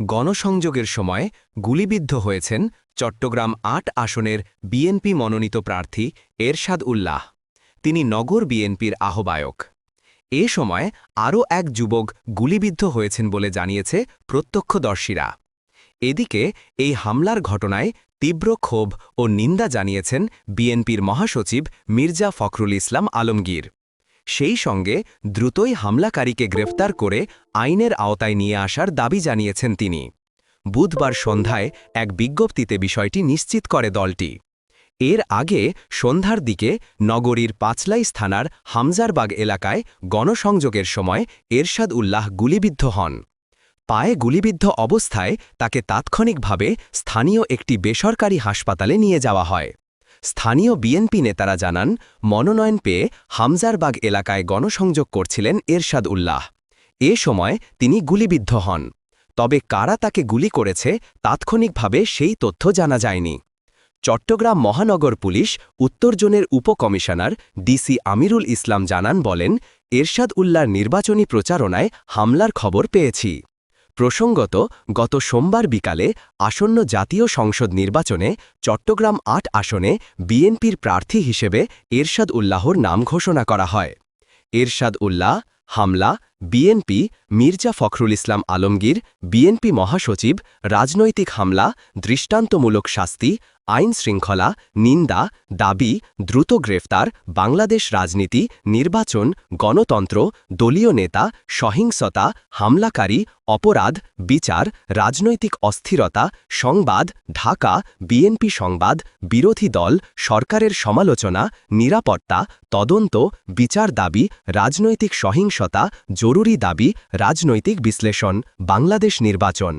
গণসংযোগের সময় গুলিবিদ্ধ হয়েছেন চট্টগ্রাম আট আসনের বিএনপি মনোনীত প্রার্থী এরশাদ উল্লাহ। তিনি নগর বিএনপির আহ্বায়ক। এ সময় আরও এক যুবক গুলিবিদ্ধ হয়েছেন বলে জানিয়েছে প্রত্যক্ষদর্শীরা। এদিকে এই হামলার ঘটনায় তীব্র ক্ষোভ ও নিন্দা জানিয়েছেন বিএনপির মহাসচিব মির্জা ফখরুল ইসলাম আলমগীর। সেই সঙ্গে দ্রুতই হামলাকারীকে গ্রেফতার করে আইনের আওতায় নিয়ে আসার দাবি জানিয়েছেন তিনি। বুধবার সন্ধ্যায় এক বিজ্ঞপ্তিতে বিষয়টি নিশ্চিত করে দলটি। এর আগে সন্ধ্যার দিকে নগরীর পাঁচলাই থানার হামজারবাগ এলাকায় গণসংযোগের সময় এরশাদ উল্লাহ গুলিবিদ্ধ হন। পায়ে গুলিবিদ্ধ অবস্থায় তাকে তাৎক্ষণিকভাবে স্থানীয় একটি বেসরকারি হাসপাতালে নিয়ে যাওয়া হয়। স্থানীয় বিএনপি নেতারা জানান, মনোনয়ন পেয়ে হামজারবাগ এলাকায় গণসংযোগ করছিলেন এরশাদ উল্লাহ। এ সময় তিনি গুলিবিদ্ধ হন। তবে কারা তাকে গুলি করেছে, তাৎক্ষণিকভাবে সেই তথ্য জানা যায়নি। চট্টগ্রাম মহানগর পুলিশ উত্তর জোনের উপকমিশনার ডিসি আমিরুল ইসলাম জানান বলেন, এরশাদ উল্লাহর নির্বাচনী প্রচারণায় হামলার খবর পেয়েছি। প্রসঙ্গত, গত সোমবার বিকালে আসন্ন জাতীয় সংসদ নির্বাচনে চট্টগ্রাম আট আসনে বিএনপির প্রার্থী হিসেবে এরশাদ উল্লাহর নাম ঘোষণা করা হয়। এরশাদ উল্লাহ, হামলা বিএনপি, মির্জা ফখরুল ইসলাম আলমগীর, বিএনপি মহাসচিব, রাজনৈতিক হামলা, দৃষ্টান্তমূলক শাস্তি, আইন শৃঙ্খলা, নিন্দা, দাবি, দ্রুত গ্রেফতার, বাংলাদেশ রাজনীতি, নির্বাচন, গণতন্ত্র, দলীয় নেতা, সহিংসতা, হামলাকারী, অপরাধ, বিচার, রাজনৈতিক অস্থিরতা, সংবাদ, ঢাকা, বিএনপি সংবাদ, বিরোধী দল, সরকারের সমালোচনা, নিরাপত্তা, তদন্ত, বিচার দাবি, রাজনৈতিক সহিংসতা জরুরি দাবি রাজনৈতিক বিশ্লেষণ বাংলাদেশ নির্বাচন।